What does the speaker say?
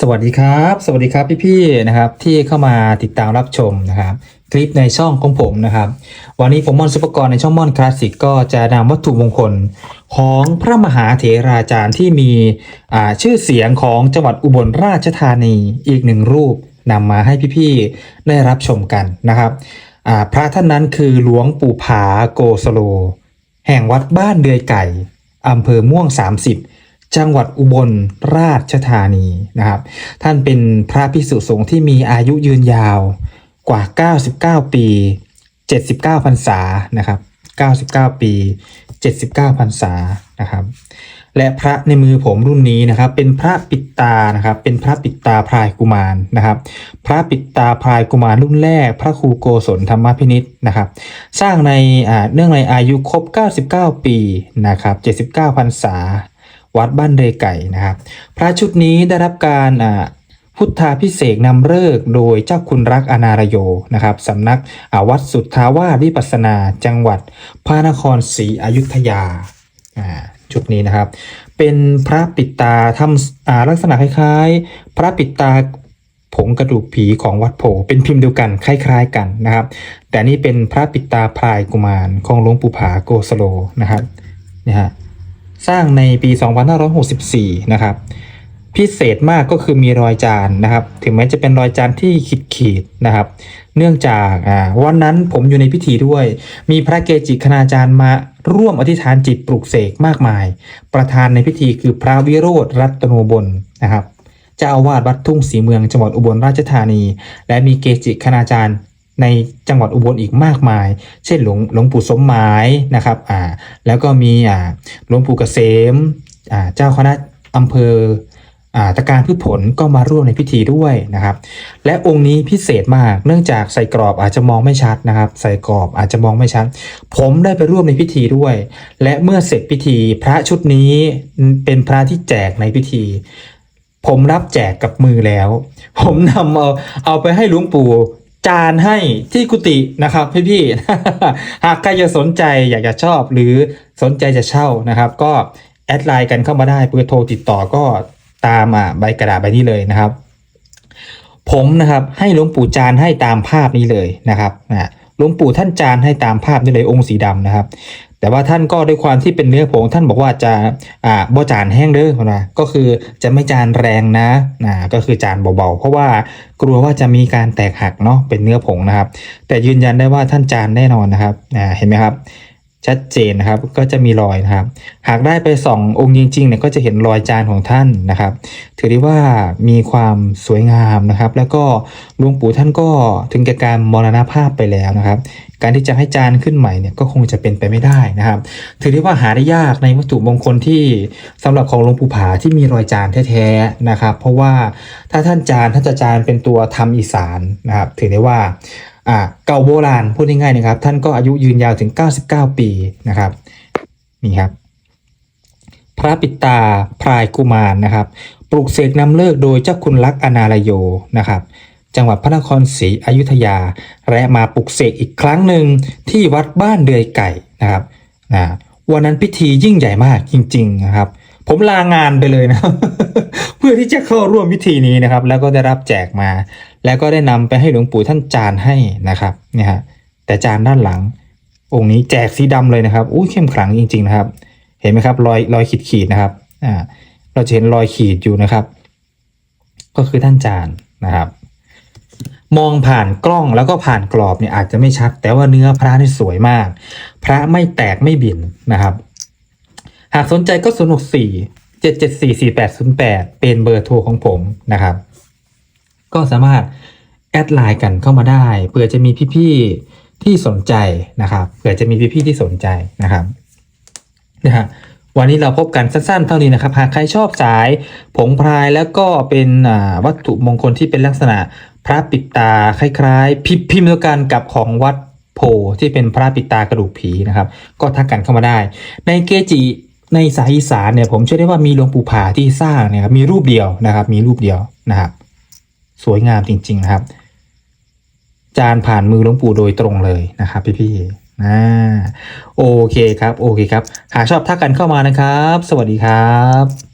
สวัสดีครับ สวัสดีครับพี่ๆนะครับที่เข้ามาติดตามรับชมนะครับ คลิปในช่องของผมนะครับ วันนี้ผมมอนซุปกรในช่องมอนคลาสสิกก็จะนำวัตถุมงคลของพระมหาเถราจารย์ที่มีชื่อเสียงของจังหวัดอุบลราชธานีอีกหนึ่งรูปนำมาให้พี่ๆได้รับชมกันนะครับพระท่านนั้นคือหลวงปู่ผาโกสโล แห่งวัดบ้านเดือยไก่อำเภอม่วง 30 จังหวัดอุบลราชธานีนะครับ ท่านเป็นพระภิกษุสงฆ์ที่มีอายุยืนยาวกว่า 99 ปี 79พรรษานะครับ 99 ปี 79พรรษานะครับ และพระในมือผมรุ่นนี้นะครับ เป็นพระปิดตานะครับ เป็นพระปิดตาพรายกุมารนะครับ พระปิดตาพรายกุมารรุ่นแรก พระครูโกศลธรรมพินิษนะครับ สร้างในเนื่องในอายุครบ 99 ปีนะครับ 79พรรษา วัดบ้านเรไก่นะครับ พระชุดนี้ได้รับการพุทธาพิเศษนำเลิกโดยเจ้าคุณรักอนารโยนะครับสำนักวัดสุทธาวาสวิปัสนาจังหวัดพระนครศรีอยุธยาชุดนี้นะครับ เป็นพระปิดตาทำลักษณะคล้ายๆ พระปิดตาผงกระดูกผีของวัดโพเป็นพิมพ์เดียวกันคล้าย ๆกันนะครับ แต่นี่เป็นพระปิดตาพลายกุมารของหลวงปู่ผาโกสโลนะครับนะฮะ สร้างในปี 2564 นะครับ พิเศษมากก็คือมีรอยจานนะครับ ถึงแม้จะเป็นรอยจานที่ขีดขีดนะครับ เนื่องจากวันนั้นผมอยู่ในพิธีด้วย มีพระเกจิคณาจารย์มาร่วมอธิษฐานจิตปลุกเสกมากมาย ประธานในพิธีคือพระวิโรธรัตโนบลนะครับเจ้าอาวาสวัดทุ่งศรีเมืองจังหวัดอุบลราชธานี และมีเกจิคณาจารย์ ในจังหวัดอุบลอีกมากมาย เช่นหลวงหลวงปู่สมหมายนะครับอ่าแล้วก็มีอ่าหลวงปู่เกษมอ่าเจ้าคณะอำเภออ่าตะการพืชผลก็มาร่วมในพิธีด้วยนะครับ และองค์นี้พิเศษมากเนื่องจากใส่กรอบอาจจะมองไม่ชัดนะครับ ใส่กรอบอาจจะมองไม่ชัด ผมได้ไปร่วมในพิธีด้วย และเมื่อเสร็จพิธีพระชุดนี้เป็นพระที่แจกในพิธีผมรับแจกกับมือแล้ว ผมนำเอาเอาไปให้หลวงปู่ จานให้ที่กุฏินะครับพี่พี่หากใครจะสนใจอยากจะชอบหรือสนใจจะเช่านะครับ ก็แอดไลน์กันเข้ามาได้เพื่อโทรติดต่อก็ตามอะใบกระดาษใบนี้เลยนะครับ ผมนะครับให้หลวงปู่จานให้ตามภาพนี้เลยนะครับนะ หลวงปู่ท่านจานให้ตามภาพนี่เลยองค์สีดำนะครับ แต่ว่าท่านก็ด้วยความที่เป็นเนื้อผงท่านบอกว่าจะอ่าบ่จานแห้งเด้อนะก็คือจะไม่จานแรงนะนะก็คือจานเบาๆเพราะว่ากลัวว่าจะมีการแตกหักเนาะเป็นเนื้อผงนะครับ แต่ยืนยันได้ว่าท่านจานแน่นอนนะครับอ่าเห็นไหมครับ ชัดเจนนะครับ ก็จะมีรอยนะครับ หากได้ไปส่ององค์จริงๆเนี่ยก็จะเห็นรอยจานของท่านนะครับ ถือได้ว่ามีความสวยงามนะครับ แล้วก็หลวงปู่ท่านก็ถึงแก่การมรณภาพไปแล้วนะครับ การที่จะให้จานขึ้นใหม่เนี่ยก็คงจะเป็นไปไม่ได้นะครับ ถือได้ว่าหาได้ยากในวัตถุมงคลที่สำหรับของหลวงปู่ผาที่มีรอยจานแท้ๆนะครับ เพราะว่าถ้าท่านจานท่านจะจานเป็นตัวทำอีสานนะครับ ถือได้ว่า อ่าเก่าโบราณพูดง่ายๆนะครับ ท่านก็อายุยืนยาวถึง 99 ปีนะครับนี่ครับ พระปิตาพรายกุมารนะครับ ปลูกเสกนำเลิกโดยเจ้าคุณลักษณ์อนารโยนะครับ จังหวัดพระนครศรีอยุธยา และมาปลุกเสกอีกครั้งหนึ่งที่วัดบ้านเดือยไก่นะครับนะวันนั้นพิธียิ่งใหญ่มากจริง ๆนะครับ ผมลางานไปเลยนะ เพื่อที่จะเข้าร่วมพิธีนี้นะครับ แล้วก็ได้รับแจกมา แล้วก็ได้นำไปให้หลวงปู่ท่านจานให้นะครับเนี่ยฮะแต่จานด้านหลัง องค์นี้แจกสีดำเลยนะครับอุ้ยเข้มขลังจริง ๆนะครับ เห็นไหมครับรอยรอยขีดขีดนะครับอ่าเราจะเห็นรอยขีดอยู่นะครับ ก็คือท่านจานนะครับ มองผ่านกล้องแล้วก็ผ่านกรอบเนี่ยอาจจะไม่ชัด แต่ว่าเนื้อพระนี่สวยมาก พระไม่แตกไม่บินนะครับ หากสนใจก็0 6 4 7 7 4 4 8 0 8 เป็นเบอร์โทรของผมนะครับ ก็สามารถแอดไลน์กันเข้ามาได้เผื่อจะมีพี่ๆที่สนใจนะครับเผื่อจะมีพี่ๆที่สนใจนะครับนะฮะวันนี้เราพบกันสั้นๆ เท่านี้นะครับ หากใครชอบสายผงพรายแล้วก็เป็นวัตถุมงคลที่เป็นลักษณะพระปิดตาคล้ายๆ พิพิมพ์เดียวกันกับของวัดโพที่เป็นพระปิดตากระดูกผีนะครับ ก็ทักกันเข้ามาได้ ในเกจิในสายอีสานเนี่ยผมเชื่อได้ว่ามีหลวงปู่ผาที่สร้างเนี่ยครับมีรูปเดียวนะครับ มีรูปเดียวนะครับ สวยงามจริงๆนะครับ จานผ่านมือหลวงปู่โดยตรงเลยนะครับ พี่ๆนะโอเคครับ โอเคครับ หากชอบทักกันเข้ามานะครับ สวัสดีครับ